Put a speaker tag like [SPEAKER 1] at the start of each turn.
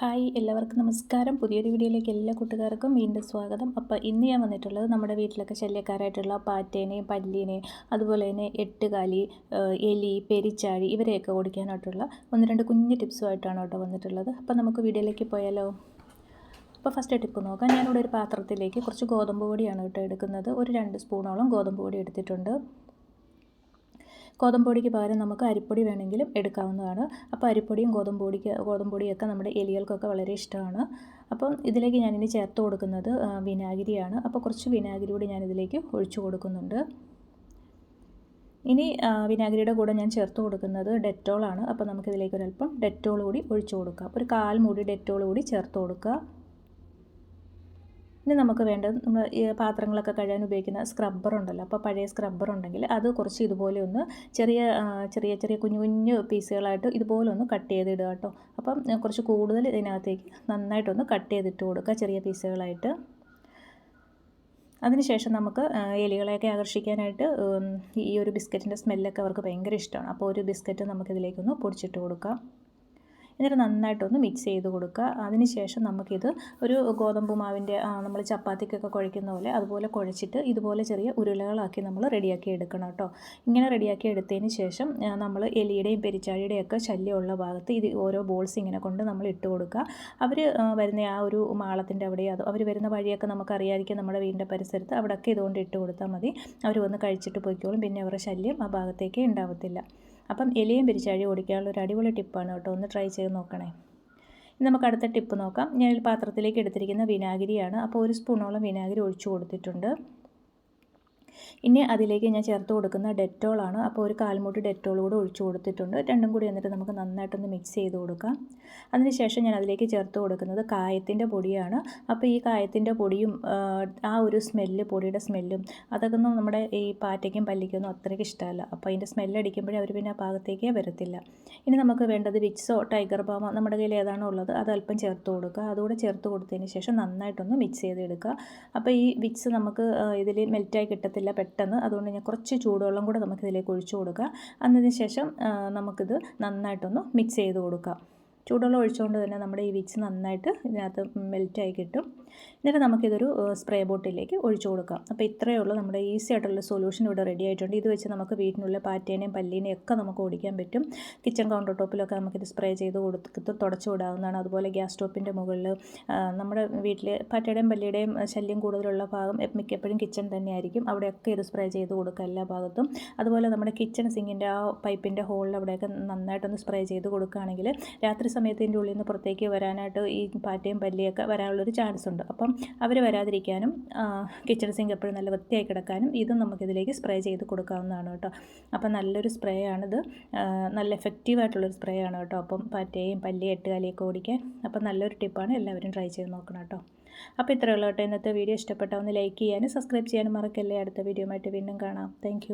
[SPEAKER 1] Hi എല്ലാവർക്കും നമസ്കാരം. പുതിയൊരു വീഡിയോയിലേക്ക് എല്ലാ കൂട്ടുകാർക്കും വീണ്ടും സ്വാഗതം. അപ്പോൾ ഇന്ന് ഞാൻ വന്നിട്ടുള്ളത് നമ്മുടെ വീട്ടിലൊക്കെ ശല്യക്കാരായിട്ടുള്ള പാറ്റേനെയും പല്ലീനെയും അതുപോലെ തന്നെ എട്ടുകാലി എലി പെരിച്ചാഴി ഇവരെയൊക്കെ ഓടിക്കാനായിട്ടുള്ള ഒന്ന് രണ്ട് കുഞ്ഞു ടിപ്സുമായിട്ടാണ് കേട്ടോ വന്നിട്ടുള്ളത്. അപ്പോൾ നമുക്ക് വീഡിയോയിലേക്ക് പോയാലോ? അപ്പോൾ ഫസ്റ്റ് ടിപ്പ് നോക്കാം. ഞാനിവിടെ ഒരു പാത്രത്തിലേക്ക് കുറച്ച് ഗോതമ്പ് പൊടിയാണ് കേട്ടോ എടുക്കുന്നത്. ഒരു രണ്ട് സ്പൂണോളം ഗോതമ്പ് പൊടി എടുത്തിട്ടുണ്ട്. ഗോതമ്പൊടിക്ക് പകരം നമുക്ക് അരിപ്പൊടി വേണമെങ്കിലും എടുക്കാവുന്നതാണ്. അപ്പോൾ അരിപ്പൊടിയും ഗോതമ്പൊടിക്ക് ഗോതമ്പൊടിയൊക്കെ നമ്മുടെ എലികൾക്കൊക്കെ വളരെ ഇഷ്ടമാണ്. അപ്പം ഇതിലേക്ക് ഞാനിനി ചേർത്ത് കൊടുക്കുന്നത് വിനാഗിരിയാണ്. അപ്പോൾ കുറച്ച് വിനാഗിരി കൂടി ഞാനിതിലേക്ക് ഒഴിച്ചു കൊടുക്കുന്നുണ്ട്. ഇനി വിനാഗിരിയുടെ കൂടെ ഞാൻ ചേർത്ത് കൊടുക്കുന്നത് ഡെറ്റോളാണ്. അപ്പോൾ നമുക്കിതിലേക്ക് ഒരല്പം ഡെറ്റോൾ കൂടി ഒഴിച്ചു കൊടുക്കാം. ഒരു കാൽ മൂടി ഡെറ്റോൾ കൂടി ചേർത്ത് കൊടുക്കുക. ഇനി നമുക്ക് വേണ്ടത് നമ്മൾ പാത്രങ്ങളൊക്കെ കഴുകാൻ ഉപയോഗിക്കുന്ന സ്ക്രബ്ബർ ഉണ്ടല്ലോ. അപ്പോൾ പഴയ സ്ക്രബ്ബർ ഉണ്ടെങ്കിൽ അത് കുറച്ച് ഇതുപോലെ ഒന്ന് ചെറിയ ചെറിയ ചെറിയ കുഞ്ഞു കുഞ്ഞു പീസുകളായിട്ട് ഇതുപോലെ ഒന്ന് കട്ട് ചെയ്തിടുക കേട്ടോ. അപ്പം കുറച്ച് കൂടുതൽ ഇതിനകത്തേക്ക് നന്നായിട്ടൊന്ന് കട്ട് ചെയ്തിട്ട് കൊടുക്കുക ചെറിയ പീസുകളായിട്ട്. അതിനുശേഷം നമുക്ക് എലികളെയൊക്കെ ആകർഷിക്കാനായിട്ട് ഈ ഒരു ബിസ്ക്കറ്റിന്റെ സ്മെല്ലൊക്കെ അവർക്ക് ഭയങ്കര ഇഷ്ടമാണ്. അപ്പോൾ ഒരു ബിസ്ക്കറ്റ് നമുക്കിതിലേക്കൊന്ന് പൊടിച്ചിട്ട് കൊടുക്കാം. എന്നിട്ട് നന്നായിട്ടൊന്ന് മിക്സ് ചെയ്ത് കൊടുക്കുക. അതിനുശേഷം നമുക്കിത് ഒരു ഗോതമ്പ് മാവിന്റെ നമ്മൾ ചപ്പാത്തിക്കൊക്കെ കുഴയ്ക്കുന്ന പോലെ അതുപോലെ കുഴച്ചിട്ട് ഇതുപോലെ ചെറിയ ഉരുളകളാക്കി നമ്മൾ റെഡിയാക്കി എടുക്കണം കേട്ടോ. ഇങ്ങനെ റെഡിയാക്കി എടുത്തതിന് ശേഷം നമ്മൾ എലിയുടെയും പെരിച്ചാഴിയുടെയും ഒക്കെ ശല്യമുള്ള ഭാഗത്ത് ഇത് ഓരോ ബോൾസ് ഇങ്ങനെ കൊണ്ട് നമ്മൾ ഇട്ട് കൊടുക്കുക. അവർ വരുന്ന ആ ഒരു മാളത്തിന്റെ അവിടെ അത് അവർ വരുന്ന വഴിയൊക്കെ നമുക്കറിയാതിരിക്കും നമ്മുടെ വീടിന്റെ പരിസരത്ത്. അവിടെയൊക്കെ ഇതുകൊണ്ട് ഇട്ട് കൊടുത്താൽ മതി. അവർ വന്ന് കഴിച്ചിട്ട് പോയിക്കോളും. പിന്നെ അവരുടെ ശല്യം ആ ഭാഗത്തേക്ക് ഉണ്ടാവത്തില്ല. അപ്പം എലിയും പിരിച്ചാഴി ഓടിക്കാനുള്ള ഒരു അടിപൊളി ടിപ്പാണ് കേട്ടോ. ഒന്ന് ട്രൈ ചെയ്ത് നോക്കണേ. നമുക്ക് അടുത്ത ടിപ്പ് നോക്കാം. ഞാൻ പാത്രത്തിലേക്ക് എടുത്തിരിക്കുന്ന വിനാഗിരിയാണ്. അപ്പോൾ ഒരു സ്പൂണോളം വിനാഗിരി ഒഴിച്ചു കൊടുത്തിട്ടുണ്ട്. ഇനി അതിലേക്ക് ഞാൻ ചേർത്ത് കൊടുക്കുന്ന ഡെറ്റോളാണ് അപ്പോൾ ഒരു കാൽമുട്ടി ഡെറ്റോൾ കൂടെ ഒഴിച്ചു കൊടുത്തിട്ടുണ്ട്. രണ്ടും കൂടി എന്നിട്ട് നമുക്ക് നന്നായിട്ടൊന്ന് മിക്സ് ചെയ്ത് കൊടുക്കാം. അതിനുശേഷം ഞാൻ അതിലേക്ക് ചേർത്ത് കൊടുക്കുന്നത് കായത്തിന്റെ പൊടിയാണ്. അപ്പോൾ ഈ കായത്തിന്റെ പൊടിയും ആ ഒരു സ്മെല്ല് പൊടിയുടെ സ്മെല്ലും അതൊക്കെ ഒന്നും നമ്മുടെ ഈ പാറ്റയ്ക്കും പല്ലിക്കൊന്നും അത്രയ്ക്ക് ഇഷ്ടമല്ല. അപ്പോൾ അതിന്റെ സ്മെല്ലടിക്കുമ്പോഴേ അവർ പിന്നെ ആ പാകത്തേക്കേ വരത്തില്ല. ഇനി നമുക്ക് വേണ്ടത് വിക്സോ ടൈഗർ ബാമോ നമ്മുടെ കയ്യിൽ ഏതാണോ ഉള്ളത് അത് അല്പം ചേർത്ത് കൊടുക്കുക. അതുകൂടെ ചേർത്ത് കൊടുത്തതിന് ശേഷം നന്നായിട്ടൊന്ന് മിക്സ് ചെയ്തെടുക്കുക. അപ്പോൾ ഈ വിക്സ് നമുക്ക് ഇതിൽ മെൽറ്റായി കിട്ടത്തില്ല പെട്ടെന്ന് അതുകൊണ്ട് ഞാൻ കുറച്ച് ചൂടുവെള്ളം കൂടെ നമുക്കിതിലേക്ക് ഒഴിച്ചു കൊടുക്കുക അതിന് ശേഷം നമുക്കിത് നന്നായിട്ടൊന്ന് മിക്സ് ചെയ്ത് കൊടുക്കാം. ചൂടുവെള്ളം ഒഴിച്ചുകൊണ്ട് തന്നെ നമ്മുടെ ഈ വിക്സ് നന്നായിട്ട് ഇതിനകത്ത് മെൽറ്റായി കിട്ടും. എന്നിട്ട് നമുക്കിതൊരു സ്പ്രേ ബോട്ടിലേക്ക് ഒഴിച്ചു കൊടുക്കാം. അപ്പോൾ ഇത്രയേ ഉള്ളൂ നമ്മുടെ ഈസി ആയിട്ടുള്ള സൊല്യൂഷൻ ഇവിടെ റെഡി ആയിട്ടുണ്ട്. ഇത് വെച്ച് നമുക്ക് വീട്ടിനുള്ള പാറ്റേനെയും പല്ലീനെയും ഒക്കെ നമുക്ക് ഓടിക്കാൻ പറ്റും. കിച്ചൺ കൗണ്ടർ ടോപ്പിലൊക്കെ നമുക്കിത് സ്പ്രേ ചെയ്ത് കൊടുത്ത് തുടച്ചു വിടാവുന്നതാണ്. അതുപോലെ ഗ്യാസ് സ്റ്റോപ്പിന്റെ മുകളിൽ നമ്മുടെ വീട്ടിൽ പാറ്റയുടെയും പല്ലിയുടെയും ശല്യം കൂടുതലുള്ള ഭാഗം മിക്കപ്പോഴും കിച്ചൺ തന്നെയായിരിക്കും. അവിടെയൊക്കെ ഇത് സ്പ്രേ ചെയ്ത് കൊടുക്കുക എല്ലാ ഭാഗത്തും. അതുപോലെ നമ്മുടെ കിച്ചൺ സിങ്ങിന്റെ ആ പൈപ്പിന്റെ ഹോളിൽ അവിടെയൊക്കെ നന്നായിട്ടൊന്ന് സ്പ്രേ ചെയ്ത് കൊടുക്കുകയാണെങ്കിൽ രാത്രി സമയത്തിന്റെ ഉള്ളിൽ നിന്ന് പുറത്തേക്ക് വരാനായിട്ട് ഈ പാറ്റയും പല്ലിയൊക്കെ വരാനുള്ളൊരു ചാൻസ് ഉണ്ട്. അപ്പം അവർ വരാതിരിക്കാനും കിച്ചൺ സിങ്ക് എപ്പോഴും നല്ല വൃത്തിയായി കിടക്കാനും ഇതും നമുക്കിതിലേക്ക് സ്പ്രേ ചെയ്ത് കൊടുക്കാവുന്നതാണ് കേട്ടോ. അപ്പം നല്ലൊരു സ്പ്രേ ആണിത്. നല്ല എഫക്റ്റീവായിട്ടുള്ളൊരു സ്പ്രേ ആണ് കേട്ടോ. അപ്പം പാറ്റയും പല്ലി എട്ടുകാലിയൊക്കെ ഓടിക്കാൻ അപ്പം നല്ലൊരു ടിപ്പാണ് എല്ലാവരും ട്രൈ ചെയ്ത് നോക്കണം കേട്ടോ. അപ്പോൾ ഇത്രയേ ഉള്ളൂ കേട്ടോ ഇന്നത്തെ വീഡിയോ ഇഷ്ടപ്പെട്ടാൽ ഒന്ന് ലൈക്ക് ചെയ്യാനും സബ്സ്ക്രൈബ് ചെയ്യാനും മറക്കല്ലേ. അടുത്ത വീഡിയോ ആയിട്ട് വീണ്ടും കാണാം. താങ്ക്